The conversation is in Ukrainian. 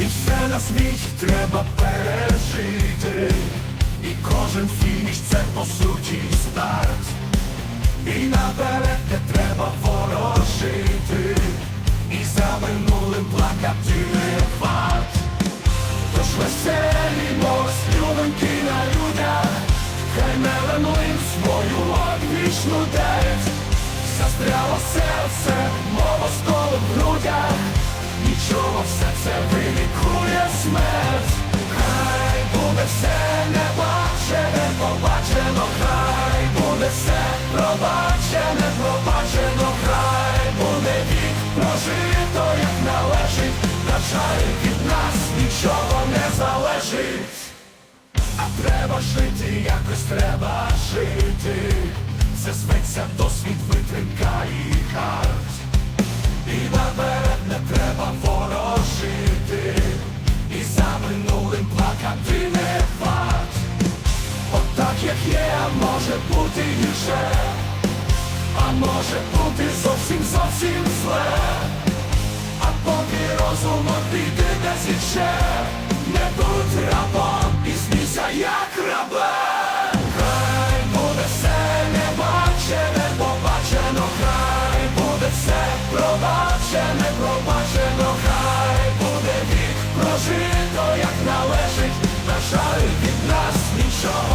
І все на світі треба пережити. І кожен фініш це по суті старт. І наперед не треба ворожити. І за минулим плакати не варт. Тож веселі любеньки на людях, хай мелемлин свою одвічну деть. Застряло серце, пробачене, пробачено, край, буде вік прожито, як належить, на жаль, від нас нічого не залежить. А треба жити, якось треба жити. Це зветься досвід, витримка і хард. є, а може бути гірше, а може бути зовсім зовсім зле, а поки розум обійде десь іще, не будь рабом і змійся, як рабе. Хай буде все небачене, побачено, хай буде все пробачене, пробачено, хай буде вік прожито, як належить, на жаль від нас нічого.